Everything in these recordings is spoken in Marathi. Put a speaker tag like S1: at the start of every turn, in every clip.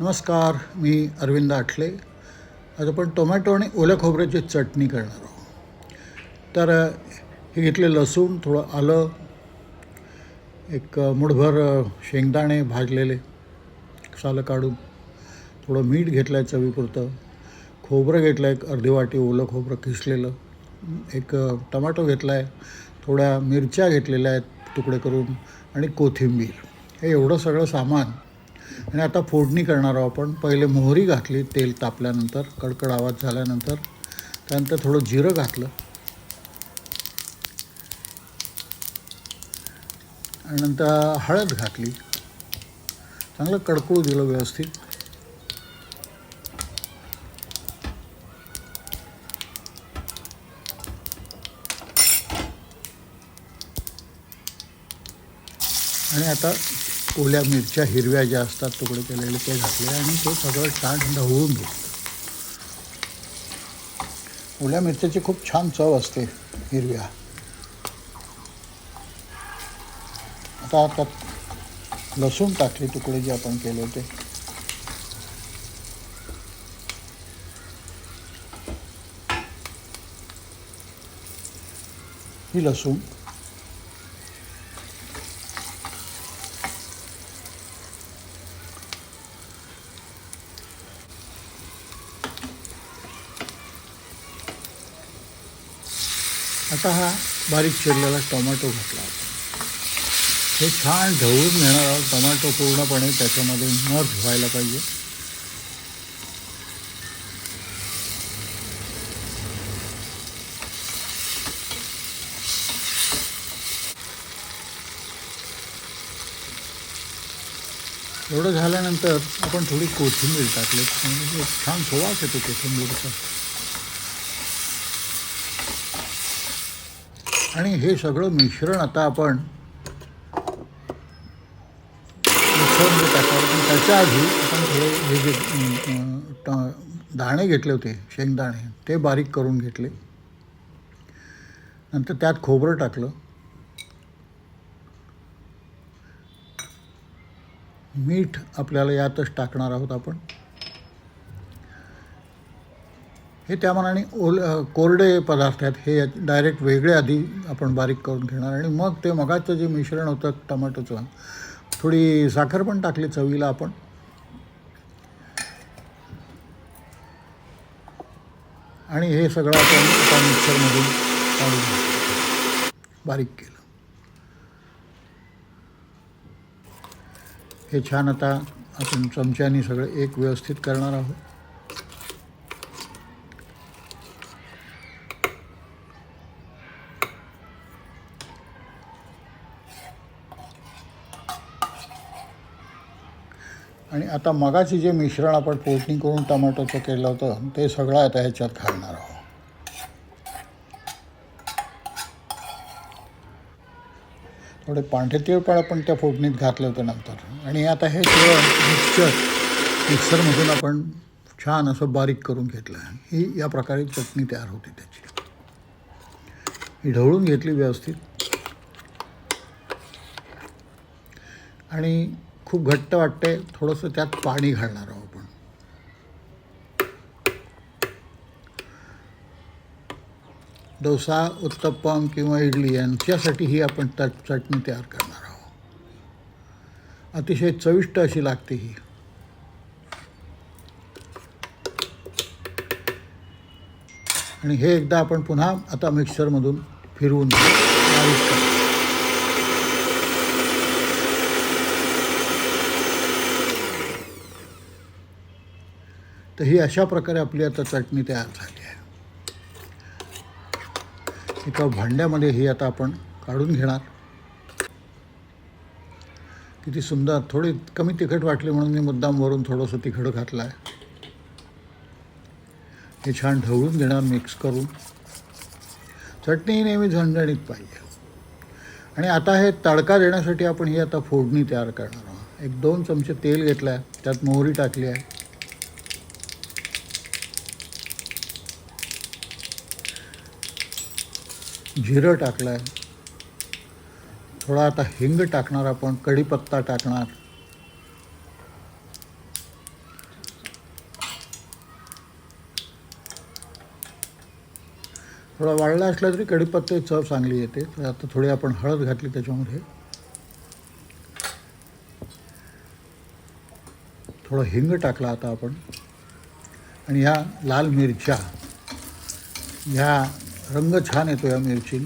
S1: नमस्कार मी अरविंद आठले. आज आपण टोमॅटो आणि ओल्या खोबऱ्याची चटणी करणार आहोत. तर हे घेतले लसूण थोडं आलं एक मुठभर शेंगदाणे भाजलेले सालं काढून थोडं मीठ घेतलं आहे चवीपुरतं खोबरं घेतलं आहे एक अर्धी वाटी ओलं खोबरं किसलेलं एक टमाटो घेतला आहे थोड्या मिरच्या घेतलेल्या आहेत तुकडे करून आणि कोथिंबीर. हे एवढं सगळं सामान आणि आता फोडणी करणार आहोत आपण. पहिले मोहरी घातली तेल तापल्यानंतर कडकड आवाज झाल्यानंतर त्यानंतर थोडं जिरं घातलं. आणि नंतर हळद घातली. चांगलं कडकळू दिलं व्यवस्थित. आणि आता ओल्या मिरच्या हिरव्या ज्या असतात तुकडे केलेले ते घातले आणि ते सगळं छान ढवळून घेतलं ओल्या मिरच्याची खूप छान चव असते हिरव्या. आता आता लसूण टाकले तुकडे जे आपण केले होते. ही लसूण. आता हा बारीक चिरलेला टोमॅटो घातला हे छान ढवळून घेणार आहोत. टोमॅटो पूर्णपणे त्याच्यामध्ये न धुवायला पाहिजे. एवढं झाल्यानंतर आपण थोडी कोथिंबीर टाकली. म्हणजे छान सुवास येतो कोथिंबीरचा. आणि हे सगळं मिश्रण आता आपण त्याच्या आधी आपण हे जे दाणे घेतले होते शेंगदाणे ते बारीक करून घेतले. नंतर त्यात खोबरं टाकलं. मीठ आपल्याला यातच टाकणार आहोत आपण. हे त्या मनाने ओल कोरडे पदार्थ आहेत. हे डायरेक्ट वेगळे आधी आपण बारीक करून घेणार. आणि मग ते मगाचं जे मिश्रण होतं टमाटोचं थोडी साखर पण टाकली चवीला आपण. आणि हे सगळं आपण त्या मिक्सरमधून काढून बारीक केलं. हे छान आता आपण चमच्याने सगळं एक व्यवस्थित करणार आहोत. आणि आता मगाची जे मिश्रण आपण पोटणी करून टमाटोचं केलं होतं ते सगळं आता ह्याच्यात घालणार आहोत. थोडे पांढरे तीळ पण आपण त्या फोडणीत घातले होते नंतर. आणि आता हे सगळं मिक्सर मिक्सरमधून आपण छान असं बारीक करून घेतलं ही या प्रकारे चटणी तयार होती त्याची. ही ढवळून घेतली व्यवस्थित. आणि खूप घट्ट वाटते थोडंसं त्यात पाणी घालणार आहोत आपण. डोसा उत्तप्पम किंवा इडली यांच्यासाठी ही आपण तट चटणी तयार करणार आहोत. अतिशय चविष्ट अशी लागते ही. आणि हे एकदा आपण पुन्हा आता मिक्सरमधून फिरवून बारीक तर ही अशा प्रकारे आपली आता चटणी तयार झाली आहे. एका भांड्यामध्ये ही आता आपण काढून घेणार. किती सुंदर थोडी कमी तिखट वाटली म्हणून मी मुद्दाम वरून थोडंसं तिखट घातलं आहे हे छान ढवळून घेणार मिक्स करून. चटणी ही नेहमी झणझणीत पाहिजे. आणि आता हे तडका देण्यासाठी आपण ही आता फोडणी तयार करणार आहोत. एक दोन चमचे तेल घेतलं आहे त्यात मोहरी टाकली आहे. जिरं टाकलं आहे थोडा आता हिंग टाकणार आपण कढीपत्ता टाकणार. थोडा वाळला असला तरी कढीपत्ते चव चांगली येते. तर आता थोडी आपण हळद घातली त्याच्यामध्ये. थोडं हिंग टाकला आता आपण. आणि ह्या लाल मिरच्या ह्या रंग छान येतो या मिरची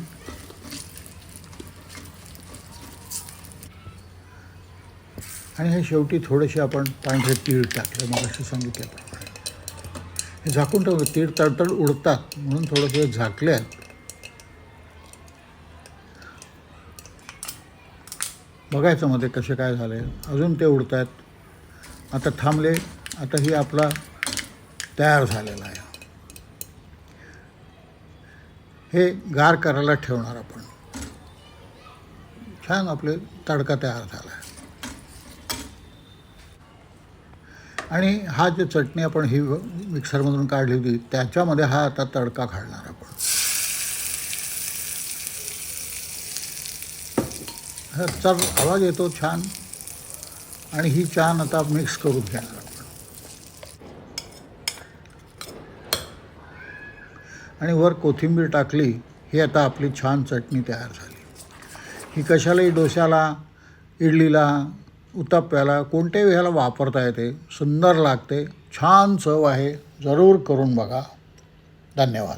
S1: आणि हे शेवटी थोडेसे आपण पांढरे तीळ टाकले मग असे सांगितल्याप्रमाणे हे झाकून ठेवलं तीळ तडतड उडतात म्हणून थोडंसं झाकले आहेत बघायचं मध्ये कसे काय झाले. अजून ते उडत आहेत आता थांबले. आता ही आपला तयार झालेला आहे. हे गार करायला ठेवणार आपण. छान आपले तडका तयार झाला. आहे आणि हा जे चटणी आपण ही मिक्सरमधून काढली होती त्याच्यामध्ये हा आता तडका घालणार आपण. ह्याचा आवाज येतो छान. आणि ही छान आता मिक्स करून घेणार आपण आणि वर कोथिंबीर टाकली ही आता आपली छान चटणी तयार झाली. ही कशालाही डोश्याला इडलीला उत्तप्प्याला कोणत्याही ह्याला वापरता येते. सुंदर लागते. छान चव आहे. जरूर करून बघा. धन्यवाद.